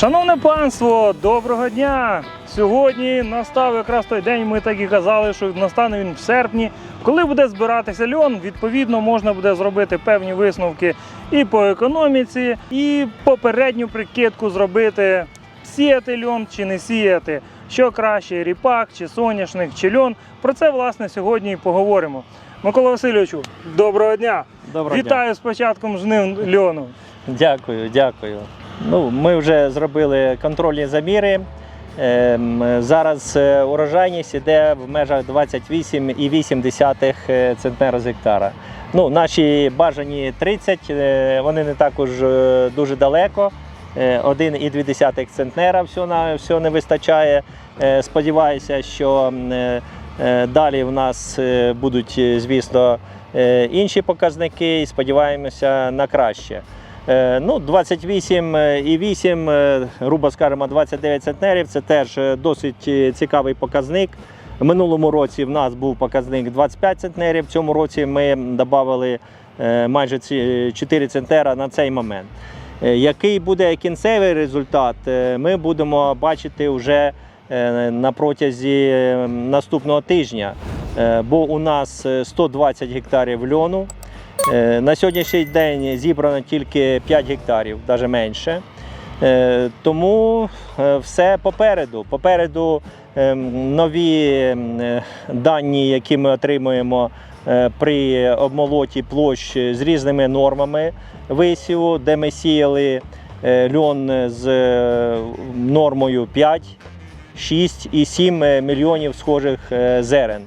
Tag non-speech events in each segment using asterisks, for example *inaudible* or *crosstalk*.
Шановне панство, доброго дня! Сьогодні настав якраз той день, ми так і казали, що настане він в серпні. Коли буде збиратися льон, відповідно можна буде зробити певні висновки і по економіці, і попередню прикидку зробити, сіяти льон чи не сіяти. Що краще, ріпак, чи соняшник, чи льон. Про це власне сьогодні і поговоримо. Микола Васильовичу, доброго дня! Доброго дня. Вітаю з початком жнив льону. Дякую, дякую. Ну, ми вже зробили контрольні заміри. Ем, Зараз е, урожайність іде в межах 28,8 е, центнера з гектара. Ну, наші бажані 30, е, вони не також дуже далеко. Е, 1,2 центнера всього не вистачає. Сподіваюся, що далі в нас будуть, звісно, інші показники і сподіваємося на краще. Е, Ну, 28,8, е, грубо скажемо, 29 центнерів це теж е, досить е, цікавий показник. В минулому році в нас був показник 25 центнерів. В цьому році ми додали майже ці 4 центнера на цей момент. Е, Який буде кінцевий результат, е, ми будемо бачити вже е, на протязі е, наступного тижня. Е, Бо у нас е, 120 гектарів льону. Е, На сьогоднішній день зібрано тільки 5 гектарів, навіть менше. Е, Тому е, все попереду. Попереду е, нові е, дані, які ми отримуємо при обмолоті площ з різними нормами висіву, де ми сіяли льон з нормою 5, 6 і 7 мільйонів схожих зерен.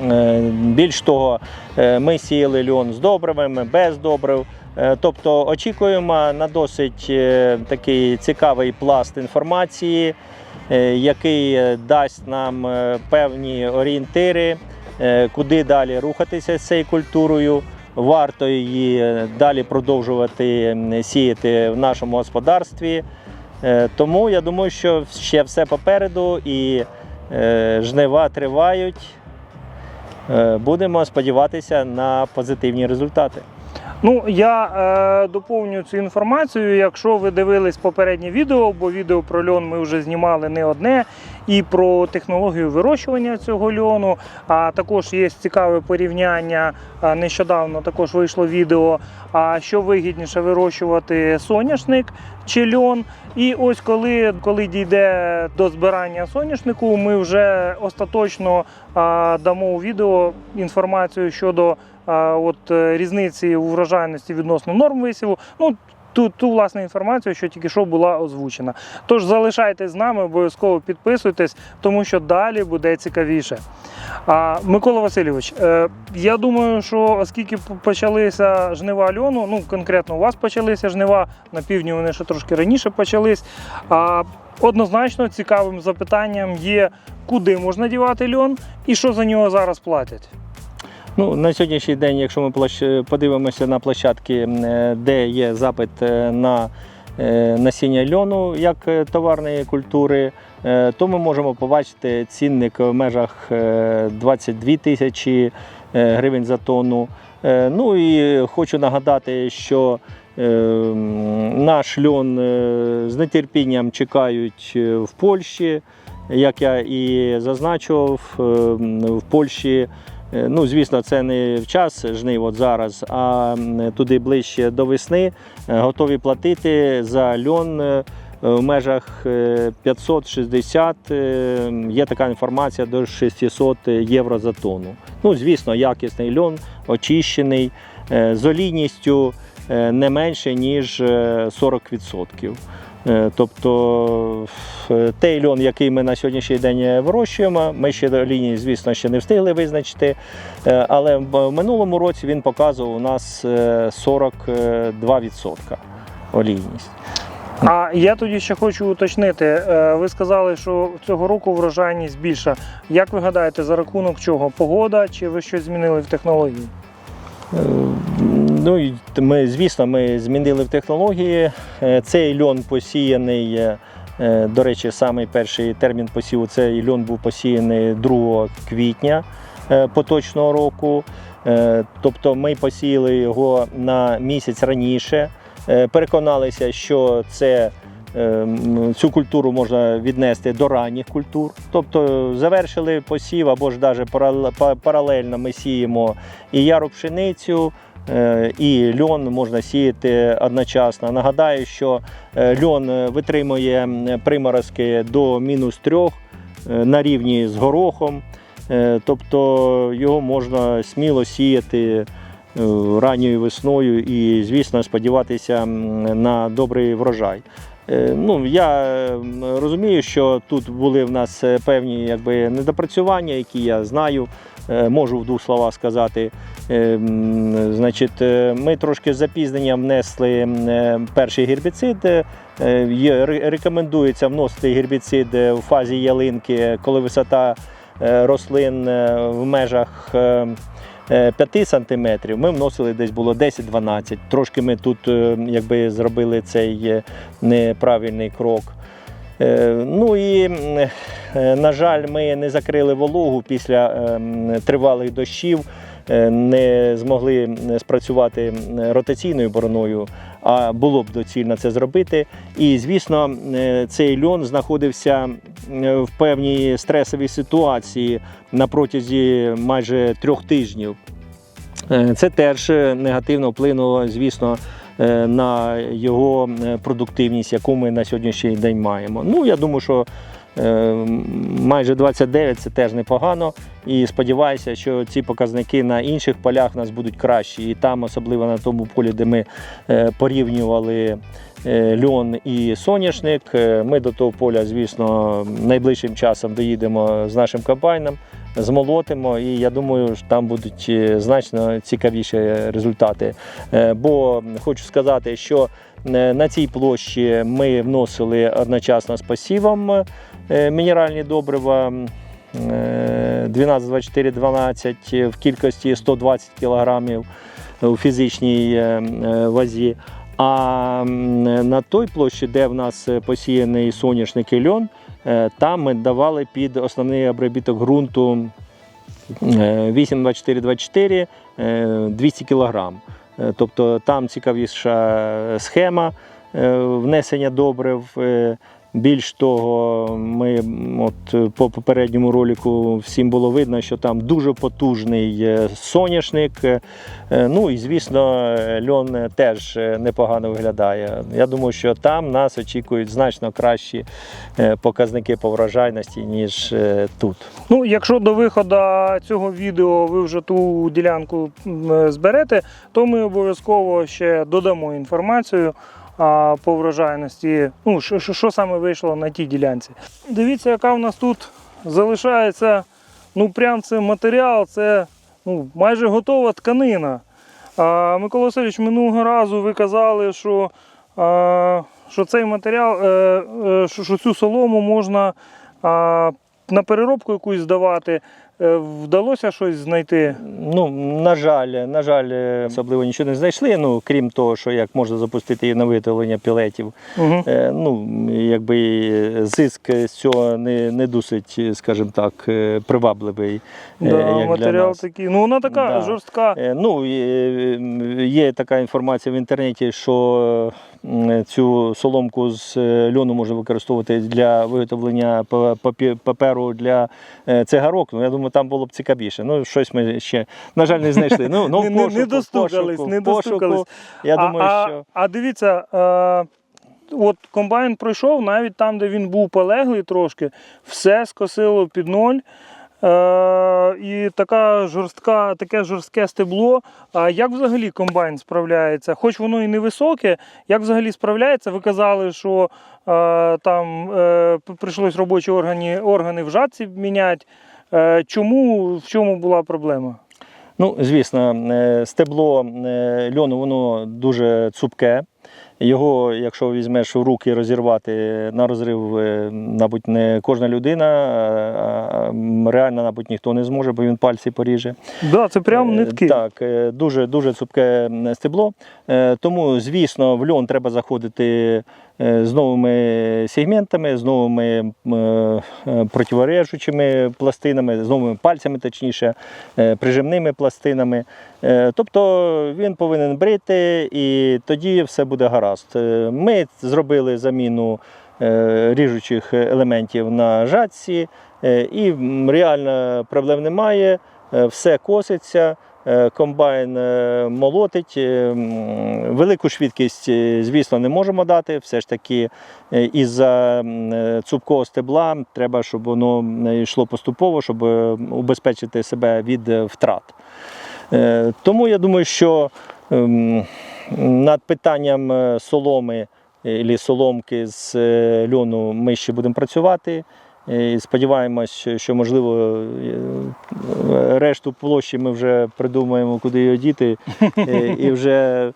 Е, Більш того, е, ми сіяли льон з добривами, без добрив. Е, Тобто очікуємо на досить такий цікавий пласт інформації, який дасть нам певні орієнтири, куди далі рухатися з цією культурою. Варто її далі продовжувати сіяти в нашому господарстві. Тому я думаю, що ще все попереду і жнива тривають. Е, Будемо сподіватися на позитивні результати. Ну, я е, доповню цю інформацію. Якщо ви дивились попереднє відео, бо відео про льон ми вже знімали не одне, і про технологію вирощування цього льону. А також є цікаве порівняння. Нещодавно також вийшло відео, а що вигідніше вирощувати соняшник чи льон. І ось коли, коли дійде до збирання соняшнику, ми вже остаточно а, дамо у відео інформацію щодо от, е, різниці у врожайності відносно норм висіву. Ну, ту, ту власне інформацію, що тільки що була озвучена. Тож залишайтесь з нами, обов'язково підписуйтесь, тому що далі буде цікавіше. А, Микола Васильович, е, я думаю, що оскільки почалися жнива льону, ну конкретно у вас почалися жнива, на півдні вони ще трошки раніше почались. А, однозначно цікавим запитанням є, куди можна дівати льон і що за нього зараз платять. Ну, на сьогоднішній день, якщо ми подивимося на площадки, е, де є запит е, на е, насіння льону як е, товарної культури, е, то ми можемо побачити цінник в межах е, 22 тисячі е, гривень за тонну. Е, Ну і хочу нагадати, що е, наш льон е, з нетерпінням чекають е, в Польщі. Як я і зазначував, е, в Польщі Е, Ну, звісно, це не в час жнив от зараз, а туди ближче до весни е, готові платити за льон е, в межах е, 560, е, є така інформація до 600 євро за тонну. Ну, звісно, якісний льон, очищений, е, з олійністю е, не менше, ніж е, 40%. Е, Тобто е, той льон, який ми на сьогоднішній день вирощуємо, ми ще до лінії, звісно, ще не встигли визначити. Е, Але в минулому році він показував у нас е, 42% олійність. А я тоді ще хочу уточнити. е, Ви сказали, що цього року врожайність більша. Як ви гадаєте, за рахунок чого? Погода чи ви щось змінили в технології? Ну, і ми, звісно, ми змінили в технології. Е, Цей льон посіяний, е, е, до речі, самий перший термін посіву цей льон був посіяний 2 квітня поточного року. Тобто ми посіяли його на місяць раніше. Переконалися, що це цю культуру можна віднести до ранніх культур. Тобто завершили посів або ж навіть паралельно ми сіємо і яру пшеницю. Е, І льон можна сіяти одночасно. Нагадаю, що е, льон е, витримує приморозки до мінус трьох на рівні з горохом. Тобто його можна сміло сіяти ранньою весною і, звісно, сподіватися на добрий врожай. Ну, я розумію, що тут були в нас певні якби, недопрацювання, які я знаю, можу в двох словах сказати. Е, м, Значить, е, ми трошки з запізненням внесли е, перший гербіцид. Е, Рекомендується вносити гербіцид в фазі ялинки, коли висота рослин в межах е, е, 5 см. Ми вносили десь було 10-12. Трошки ми тут якби, зробили цей неправильний крок. Ну і, на жаль, ми не закрили вологу після е, тривалих дощів, не змогли спрацювати ротаційною бороною, а було б доцільно це зробити. І, звісно, е, цей льон знаходився е, в певній стресовій ситуації на протязі майже трьох тижнів. Е, Це теж е, негативно вплинуло, звісно, е, на його е, продуктивність, яку ми на сьогоднішній день маємо. Ну, я думаю, що е, майже 29 це теж непогано. І сподіваюся, що ці показники на інших полях у нас будуть кращі. І там, особливо на тому полі, де ми е, порівнювали е, льон і соняшник. е, Ми до того поля, звісно, найближчим часом доїдемо з нашим комбайном змолотимо, і я думаю, що там будуть значно цікавіші результати. Бо хочу сказати, що на цій площі ми вносили одночасно з посівом мінеральні добрива. Е, 12, 24, 12 в кількості 120 кг у фізичній е, е, вазі. А на той площі, де в нас посіяний соняшник і льон, Е, Там ми давали під основний обробіток ґрунту е, 8, 24, 24 е, 200 кг. Тобто там цікавіша схема внесення добрив. Більш того, ми от по попередньому ролику всім було видно, що там дуже потужний е, соняшник. Е, Ну і звісно, льон теж е, непогано виглядає. Я думаю, що там нас очікують значно кращі показники по врожайності, ніж тут. Ну, якщо до виходу цього відео ви вже ту ділянку зберете, то ми обов'язково ще додамо інформацію по врожайності. Ну, що, що, що саме вийшло на тій ділянці. Дивіться, яка в нас тут залишається. Ну, прям це матеріал, це ну, майже готова тканина. А, Микола Васильович, минулого разу ви казали, що, а, що цей матеріал, е, е, що, цю солому можна на переробку якусь здавати. Е, Вдалося щось знайти? Ну, на жаль, на жаль, е, особливо нічого не знайшли. Ну, крім того, що як можна запустити її на виготовлення пілетів. Угу. Ну, якби зиск з цього не, не досить, скажімо так, привабливий. Да, як для матеріал нас. такий. Ну, вона така Да. жорстка. Ну, є- є така інформація в інтернеті, що цю соломку з е, льону можна використовувати для виготовлення паперу для е, цигарок. Ну, я думаю, там було б цікавіше. Ну, щось ми ще, на жаль, не знайшли. Ну, ну в Не- *laughs* не- не пошуку, в достукались, пошуку, не достукались. Я а, думаю, а, що. а дивіться, е, от комбайн пройшов, навіть там, де він був полеглий трошки, все скосило під ноль. Е, і така жорстка, таке жорстке стебло. А як взагалі комбайн справляється? Хоч воно і невисоке, як взагалі справляється? Ви казали, що е, там е, прийшлось робочі органи, органи в жатці міняти. Е, чому в чому була проблема? Ну, звісно, е, стебло е, льону воно дуже цупке. Його, якщо візьмеш в руки розірвати на розрив, е, мабуть, не кожна людина, реально, мабуть, ніхто не зможе, бо він пальці поріже. Да, це прям Е, нитки. Так, е, дуже, дуже цупке стебло. Тому, звісно, в льон треба заходити з новими сегментами, з новими противорежучими пластинами, з новими пальцями, точніше, прижимними пластинами. Тобто він повинен брити, і тоді все буде гаразд. Е, Ми зробили заміну е, ріжучих елементів на жатці, е, і реально проблем немає. Все коситься. Комбайн молотить. Велику швидкість, звісно, не можемо дати. Все ж таки, із-за цупкого стебла треба, щоб воно йшло поступово, щоб убезпечити себе від втрат. Тому я думаю, що над питанням е, соломи або соломки з е, льону ми ще будемо працювати. І сподіваємось, що можливо е, решту площі ми вже придумаємо, куди її діти, *laughs* і вже е,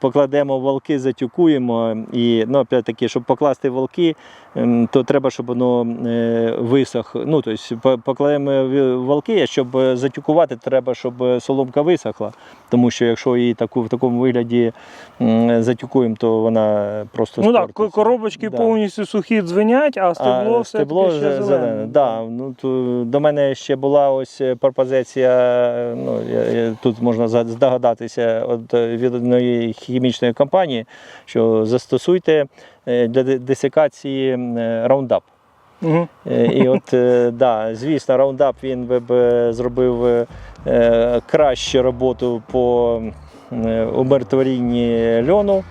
покладемо волки, затюкуємо. І ну, опять-таки, щоб покласти волки, ем, то треба, щоб воно е, висох. Ну, тобто покладемо волки, а щоб е, затюкувати, треба, щоб е, соломка висохла. Тому що якщо її таку, в такому вигляді затюкуємо, то вона просто Ну так, спортиться. коробочки Да. повністю сухі дзвенять, а стебло А, все стебло таки ще зе- зелене. Да, ну, то, до мене ще була ось е, пропозиція, ну, я, я, тут можна за- здогадатися е, від одної хімічної компанії, що застосуйте е, для де- десикації е, раундап. Мгм. Е, І от, е, да, звісно, раундап він би е, зробив е, е, кращу роботу по е, умиротворінні льону.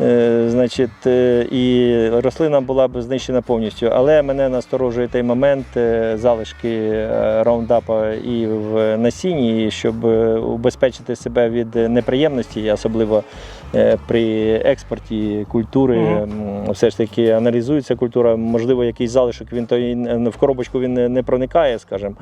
Е, Значить, е, і рослина була б знищена повністю. Але мене насторожує той момент е, залишки раундапа і в насінні, щоб убезпечити себе від неприємності, особливо при експорті культури, м, все ж таки аналізується культура. Можливо, якийсь залишок він то в коробочку він не- проникає, скажімо,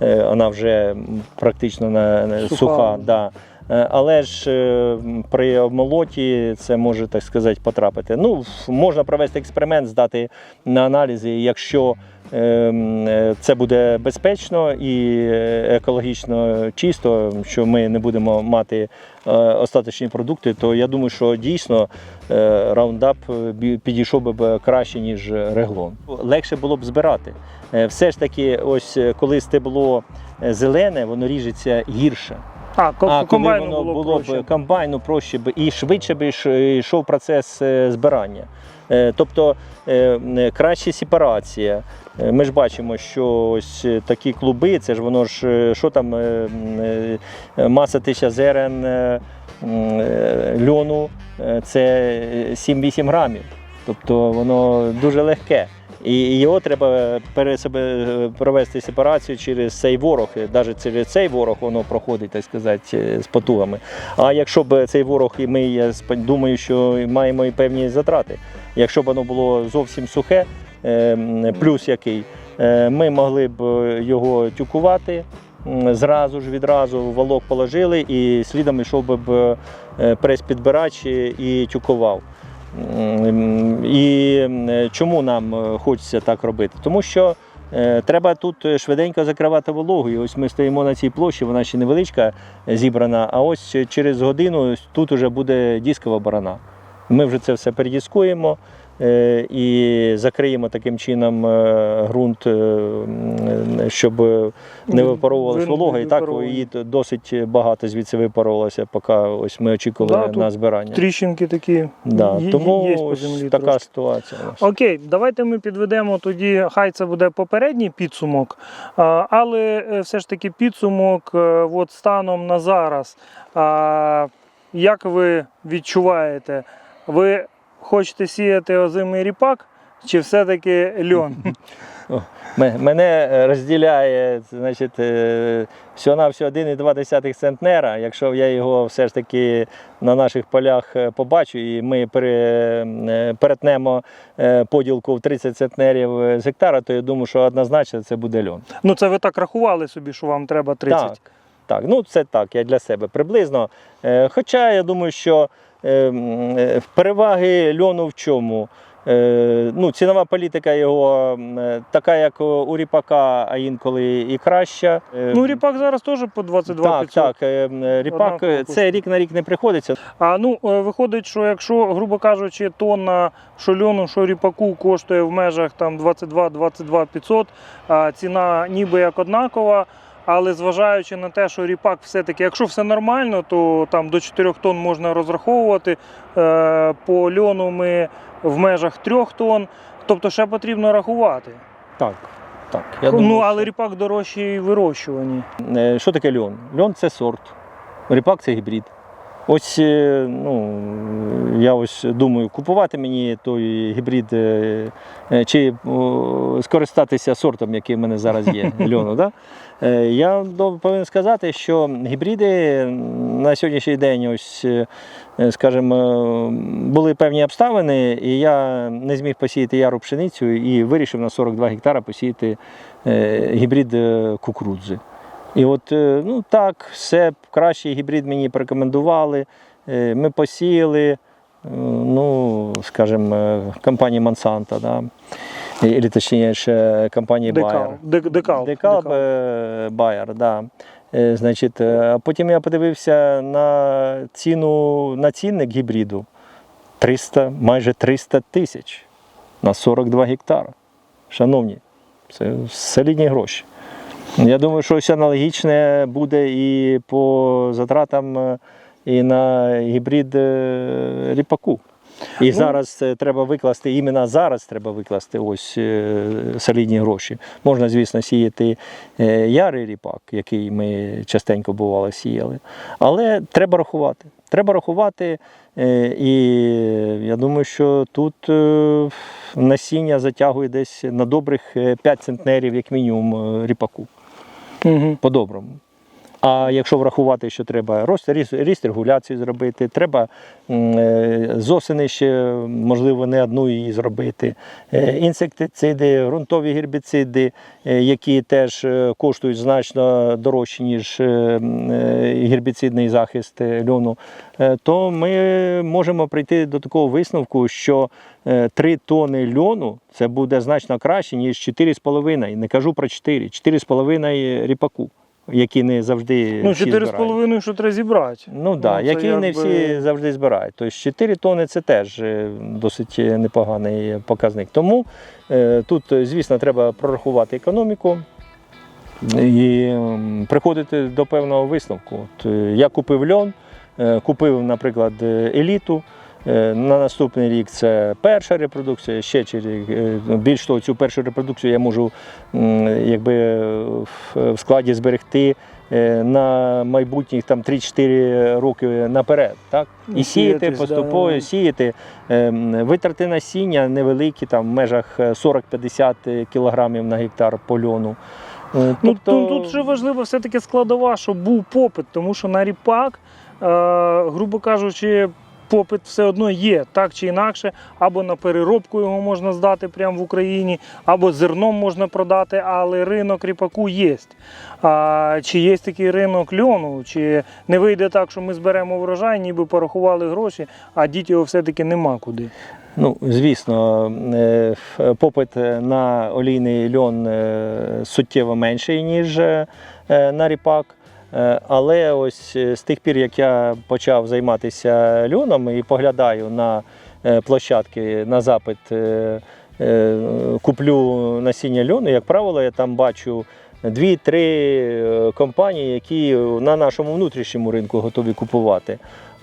вона вже практично на- Суха. суха. да. Е, Але ж е, при обмолоті це може так сказати потрапити. Ну, можна провести експеримент, здати на аналізи. Якщо е, м, е, це буде безпечно і екологічно чисто, що ми не будемо мати остаточні продукти, то я думаю, що дійсно раундап підійшов би краще, ніж реглон. Легше було б збирати. Все ж таки, ось коли стебло зелене, воно ріжеться гірше. А, А коли комбайну воно було, було, проще. б комбайну проще б і швидше б йшов процес е, збирання. Е, Тобто е, краща сепарація. Ми ж бачимо, що ось такі клуби, це ж воно ж що там маса тисяча зерен льону, це 7-8 грамів. Тобто воно дуже легке. І його треба е, провести сепарацію через цей ворог. Навіть через цей ворог воно проходить, так сказати, е, з потугами. А якщо б цей ворог, і ми я думаю, що маємо і певні затрати. Якщо б воно було зовсім сухе, е, плюс який, ми могли б його тюкувати. Зразу ж відразу в валок положили і слідом йшов би прес-підбирач і тюкував. І чому нам е, хочеться так робити? Тому що е, треба тут е, швиденько закривати вологу. І ось ми стоїмо на цій площі, вона ще невеличка зібрана, а ось через годину тут вже буде дискова барана. Ми вже це все передіскуємо і закриємо таким чином е, ґрунт, е, щоб не випаровувалась волога. І так її досить багато звідси випарувалося, поки ось ми очікували Да, на збирання. Тріщинки такі Да, є, тому є по землі така трошки. ситуація. Окей, давайте ми підведемо тоді, хай це буде попередній підсумок, але е, все ж таки підсумок е, от станом на зараз. Як ви відчуваєте, ви хочете сіяти озимий ріпак чи все-таки льон? *laughs* Мене е, розділяє значить, е, всього-навсього 1,2 центнера. Якщо я його все ж таки на наших полях е, побачу, і ми е, перетнемо поділку в 30 центнерів з гектара, то я думаю, що однозначно це буде льон. Ну це ви так рахували собі, що вам треба 30. Так, так, ну це так, я для себе приблизно. Хоча я думаю, що переваги льону в чому? Е, Ну, цінова політика його е, така, як у ріпака, а інколи і краща. Е, Ну ріпак зараз теж по 22 так, 500. так. е, Ріпак е, це рік на рік не приходиться. А ну е, виходить, що якщо, грубо кажучи, тонна що льону, що ріпаку коштує в межах там 22-22 500, а ціна ніби як однакова. Але зважаючи на те, що ріпак все-таки, якщо все нормально, то там до 4 тонн можна розраховувати. Е, По льону ми в межах 3 тонн, тобто ще потрібно рахувати. Так. так. Я ну, але що- ріпак дорожчий в вирощуванні. Е, Що таке льон? Льон це сорт, ріпак це гібрид. Ось е, ну, я ось думаю, купувати мені той гібрид е, е, чи скористатися сортом, який в мене зараз є, *laughs* льону. Да? Е, Я повинен сказати, що гібриди на сьогоднішній день, ось, е, е, скажімо, е, були певні обставини, і я не зміг посіяти яру пшеницю і вирішив на 42 гектара посіяти е, гібрид е, кукурудзи. І от е, ну так, все кращий гібрид мені порекомендували. Е, Ми посіяли, е, ну, скажімо, е, компанії Monsanto, да? і точніше компанії Bayer. Декал. Дек- Декал. Декал е, Bayer, да. Е, Значить, а потім я подивився на ціну на цінник гібриду 300, майже 300 тисяч на 42 гектара. Шановні, це солідні гроші. Я думаю, що щось аналогічне буде і по затратам і на гібрид е, ріпаку. І Ну, зараз е, треба викласти, іменно зараз треба викласти ось е, солідні гроші. Можна, звісно, сіяти ярий ріпак, який ми частенько бувало сіяли. Але треба рахувати. Треба рахувати, і я думаю, що тут насіння затягує десь на добрих е, 5 центнерів, як мінімум, ріпаку. Угу. По-доброму. А якщо врахувати, що треба ріст, ріст регуляції зробити, треба е, з осени ще, можливо, не одну її зробити. Е, Інсектициди, ґрунтові гербіциди, е, які теж коштують значно дорожче, ніж гербіцидний захист льону, то ми можемо прийти до такого висновку, що 3 тони льону це буде значно краще, ніж 4,5. Не кажу про 4, 4,5 ріпаку, які не завжди. Ну, всі збирають. 4,5 що треба зібрати. Ну так, да, це які не всі завжди збирають. Тобто 4 тони це теж е, досить непоганий показник. Тому е, тут, звісно, треба прорахувати економіку і приходити до певного висновку. От, е, я купив льон, купив, наприклад, еліту. Е, На наступний рік це перша репродукція. Ще через е, більш того, цю першу репродукцію я можу якби в- складі зберегти е, на майбутніх там 3-4 роки наперед. Так? І І сіяти поступово, да. сіяти. Ем, Витрати насіння невеликі, там в межах е, 40-50 кілограмів на гектар по льону. Е, Ну, тобто- тут, тут же важливо все-таки складова, щоб був попит, тому що на ріпак, грубо кажучи, попит все одно є, так чи інакше, або на переробку його можна здати прямо в Україні, або зерном можна продати, але ринок ріпаку є. А, чи є такий ринок льону, чи не вийде так, що ми зберемо врожай, ніби порахували гроші, а діти його все-таки нема куди. Ну, звісно, е, попит на олійний льон е, суттєво менший, ніж е, на ріпак. Е, Але ось е, з тих пір, як я почав займатися льоном і поглядаю на е, площадки на запит, куплю насіння льону, як правило, я там бачу дві-три компанії, які на нашому внутрішньому ринку готові купувати.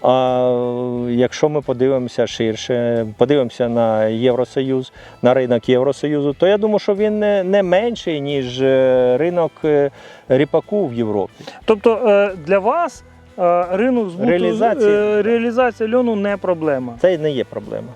А якщо ми подивимося ширше, подивимося на Євросоюз, на ринок Євросоюзу, то я думаю, що він не, менший, ніж е, ринок е, ріпаку в Європі. Тобто е, для вас ринок збуту Реалізації, е, реалізація льону не проблема. Це не є проблема.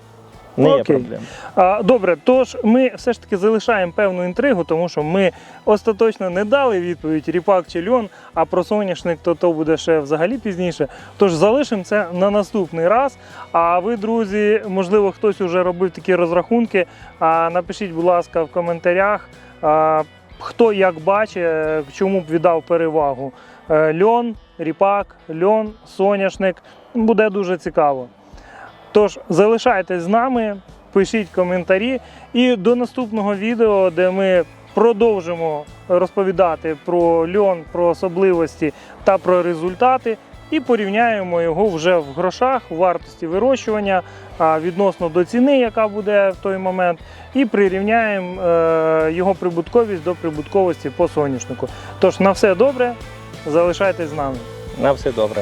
Не є Окей. проблема. А, Добре, тож ми все ж таки залишаємо певну інтригу, тому що ми остаточно не дали відповідь ріпак чи льон, а про соняшник то, то буде ще взагалі пізніше. Тож залишимо це на наступний раз. А ви, друзі, можливо, хтось вже робив такі розрахунки. А, напишіть, будь ласка, в коментарях, а, хто як бачить, е, чому б віддав перевагу. Е, Льон, ріпак, льон, соняшник. Буде дуже цікаво. Тож залишайтесь з нами, пишіть коментарі. І до наступного відео, де ми продовжимо розповідати про льон, про особливості та про результати. і порівняємо його вже в грошах, в вартості вирощування відносно до ціни, яка буде в той момент, і прирівняємо е, його прибутковість до прибутковості по соняшнику. Тож на все добре, залишайтесь з нами. На все добре.